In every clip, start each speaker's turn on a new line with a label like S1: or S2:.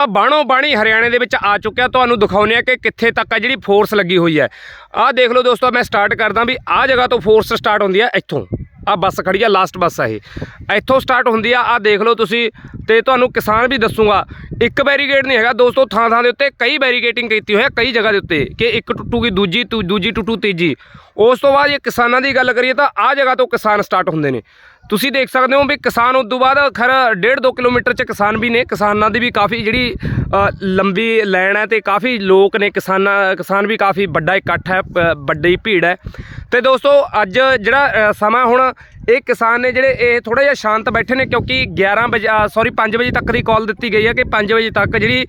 S1: ਆ ਬਾਣੋ ਬਾਣੀ ਹਰਿਆਣੇ ਦੇ ਵਿੱਚ ਆ ਚੁੱਕਿਆ। ਤੁਹਾਨੂੰ ਦਿਖਾਉਂਦੇ ਆ ਕਿ ਕਿੱਥੇ ਤੱਕ ਆ ਜਿਹੜੀ ਫੋਰਸ ਲੱਗੀ ਹੋਈ ਹੈ। ਆਹ ਦੇਖ ਲਓ ਦੋਸਤੋ, ਮੈਂ ਸਟਾਰਟ ਕਰਦਾ ਵੀ ਆਹ ਜਗ੍ਹਾ ਤੋਂ ਫੋਰਸ ਸਟਾਰਟ ਹੁੰਦੀ ਹੈ ਇੱਥੋਂ। ਆ ਬੱਸ ਖੜੀ ਆ ਲਾਸਟ ਬੱਸ ਆ ਇਹ। ਇੱਥੋਂ ਸਟਾਰਟ ਹੁੰਦੀ ਆ ਆ ਦੇਖ ਲਓ ਤੁਸੀਂ ਤੇ ਤੁਹਾਨੂੰ ਕਿਸਾਨ ਵੀ ਦੱਸੂਗਾ, ਇੱਕ ਬੈਰੀਗੇਡ ਨਹੀਂ ਹੈਗਾ ਦੋਸਤੋ ਥਾਂ ਥਾਂ ਦੇ ਉੱਤੇ ਕਈ ਬੈਰੀਕੇਟਿੰਗ ਕੀਤੀ ਹੋਈ ਹੈ, ਕਈ ਜਗ੍ਹਾ ਦੇ ਉੱਤੇ, ਕਿ ਇੱਕ ਟੁੱਟੂਗੀ ਦੂਜੀ, ਤੂ- ਦੂਜੀ ਟੁੱਟੂ ਤੀਜੀ। ਉਸ ਤੋਂ ਬਾਅਦ ਜੇ ਕਿਸਾਨਾਂ ਦੀ ਗੱਲ ਕਰੀਏ ਤਾਂ ਆ ਜਗ੍ਹਾ ਤੋਂ ਕਿਸਾਨ ਸਟਾਰਟ ਹੁੰਦੇ ਨੇ। ਤੁਸੀਂ ਦੇਖ ਸਕਦੇ ਹੋ ਵੀ ਕਿਸਾਨ ਉਸ ਤੋਂ ਬਾਅਦ ਖਰ 1.5 2 ਕਿਲੋਮੀਟਰ ਚ ਕਿਸਾਨ ਵੀ ਨੇ, ਕਿਸਾਨਾਂ ਦੀ ਵੀ ਕਾਫੀ ਜਿਹੜੀ ਲੰਬੀ ਲਾਈਨ ਹੈ ਤੇ ਕਾਫੀ ਲੋਕ ਨੇ, ਕਿਸਾਨਾਂ, ਕਿਸਾਨ ਵੀ ਕਾਫੀ ਵੱਡਾ ਇਕੱਠ ਹੈ ਵੱਡੀ ਭੀੜ ਹੈ। ਤੇ ਦੋਸਤੋ ਅੱਜ ਜਿਹੜਾ ਸਮਾਂ ਹੁਣ ਇਹ ਕਿਸਾਨ ਨੇ ਜਿਹੜੇ ਇਹ ਥੋੜਾ ਜਿਹਾ ਸ਼ਾਂਤ ਬੈਠੇ ਨੇ ਕਿਉਂਕਿ 11 ਵਜੇ ਸੌਰੀ 5 ਵਜੇ ਤੱਕ ਦੀ ਕਾਲ ਦਿੱਤੀ ਗਈ ਹੈ ਕਿ 5 ਵਜੇ ਤੱਕ ਜਿਹੜੀ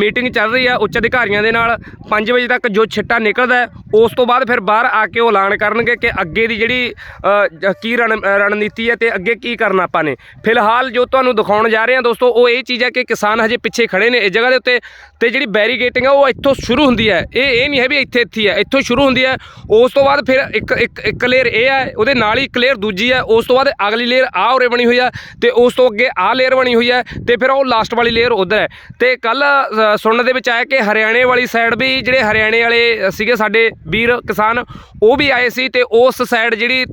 S1: ਮੀਟਿੰਗ ਚੱਲ ਰਹੀ ਹੈ ਉੱਚ ਅਧਿਕਾਰੀਆਂ ਦੇ ਨਾਲ 5 ਵਜੇ ਤੱਕ ਜੋ ਛਿੱਟਾ ਨਿਕਲਦਾ ਉਸ ਤੋਂ ਬਾਅਦ ਫਿਰ ਬਾਹਰ ਆ ਕੇ ਉਹ ਐਲਾਨ ਕਰਨਗੇ ਕਿ ਅੱਗੇ ਦੀ ਜਿਹੜੀ ਕੀ ਰਣ, ਰਣਨੀਤੀ ਹੈ ਤੇ ਅੱਗੇ ਕੀ ਕਰਨਾ ਆਪਾਂ ਨੇ। ਫਿਲਹਾਲ ਜੋ ਤੁਹਾਨੂੰ ਦਿਖਾਉਣ ਜਾ ਰਹੇ ਹਾਂ ਦੋਸਤੋ, ਉਹ ਇਹ ਚੀਜ਼ ਹੈ ਕਿ ਕਿਸਾਨ ਹਜੇ ਪਿੱਛੇ ਖੜੇ ਨੇ। ਇਸ ਜਗ੍ਹਾ ਦੇ ਉੱਤੇ ਤੇ ਜਿਹੜੀ ਬੈਰੀਗੇਟਿੰਗ ਹੈ, ਉਹ ਇੱਥੋਂ ਸ਼ੁਰੂ ਹੁੰਦੀ ਹੈ। ਇਹ ਇਹ ਨਹੀਂ ਹੈ ਵੀ ਇੱਥੇ ਇੱਥੇ ਹੈ, ਇੱਥੋਂ ਸ਼ੁਰੂ ਹੁੰਦੀ ਹੈ। ਉਸ ਤੋਂ ਬਾਅਦ ਫਿਰ ਇੱਕ ਇੱਕ ਇੱਕ ਲੇਅਰ ਇਹ ਹੈ, ਉਹਦੇ ਨਾਲ ਹੀ ਇੱਕ ਲੇਅਰ ਦੂਜੀ ਹੈ, ਉਸ ਤੋਂ ਬਾਅਦ ਅਗਲੀ ਲੇਅਰ ਆ ਉਰੇ ਬਣੀ ਹੋਈ ਹੈ ਤੇ ਉਸ ਤੋਂ ਅੱਗੇ ਆ ਲੇਅਰ ਬਣੀ ਹੋਈ ਹੈ ਤੇ ਫਿਰ ਉਹ ਲਾਸਟ ਵਾਲੀ ਲੇਅਰ ਉਧਰ ਹੈ। ਤੇ ਕੱਲ ਸੁਣਨ ਦੇ ਵਿੱਚ ਆਇਆ ਕਿ ਹਰਿਆਣੇ ਵਾਲੀ ਸਾਈਡ ਵੀ ਜਿਹੜੇ ਹਰਿਆਣੇ ਵਾਲੇ ਸੀਗੇ ਸਾਡੇ ਵੀਰ ਕਿਸਾਨ, ਉਹ ਵੀ ਆਏ ਸੀ ਤੇ ਉਸ ਸਾਈਡ ਜਿਹੜੀ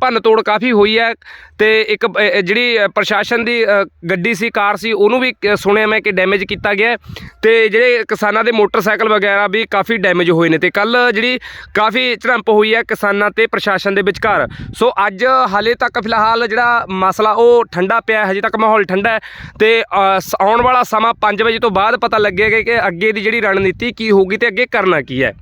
S1: ਭੰਨ ਤੋੜ ਕਾਫੀ ਹੋਈ ਹੈ ਤੇ ਇੱਕ ਜਿਹੜੀ ਪ੍ਰਸ਼ਾਸਨ ਦੀ ਗੱਡੀ ਸੀ, ਕਾਰ ਸੀ, ਉਹਨੂੰ ਵੀ ਸੁਣਿਆ ਮੈਂ ਕਿ ਡੈਮੇਜ ਕੀਤਾ ਗਿਆ ਹੈ। ਤੇ ਜਿਹੜੇ ਕਿਸਾਨਾਂ ਦੇ ਮੋਟਰਸਾਈਕਲ ਵਗੈਰਾ ਵੀ ਕਾਫੀ ਡੈਮੇਜ ਹੋਏ ਨੇ ਤੇ ਕੱਲ ਜਿਹੜੀ ਕਾਫੀ ਝੜਪ ਹੋਈ ਹੈ ਕਿਸਾਨਾਂ ਤੇ ਪ੍ਰਸ਼ਾਸਨ ਦੇ ਵਿਚਕਾਰ। ਸੋ ਅੱਜ ਹਾਲੇ ਤੱਕ ਫਿਲਹਾਲ ਜਿਹੜਾ ਮਸਲਾ ਉਹ ਠੰਡਾ ਪਿਆ ਹਜੇ ਤੱਕ ਮਾਹੌਲ ਠੰਡਾ ਹੈ ਤੇ ਸ- ਆਉਣ ਵਾਲਾ ਸਮਾਂ 5 ਵਜੇ ਤੋਂ ਬਾਅਦ ਪਤਾ ਲੱਗੇਗਾ ਕਿ ਅੱਗੇ ਦੀ ਜਿਹੜੀ ਰਣਨੀਤੀ ਕੀ ਹੋਊਗੀ ਤੇ ਅੱਗੇ ਕਰਨਾ ਕੀ ਹੈ।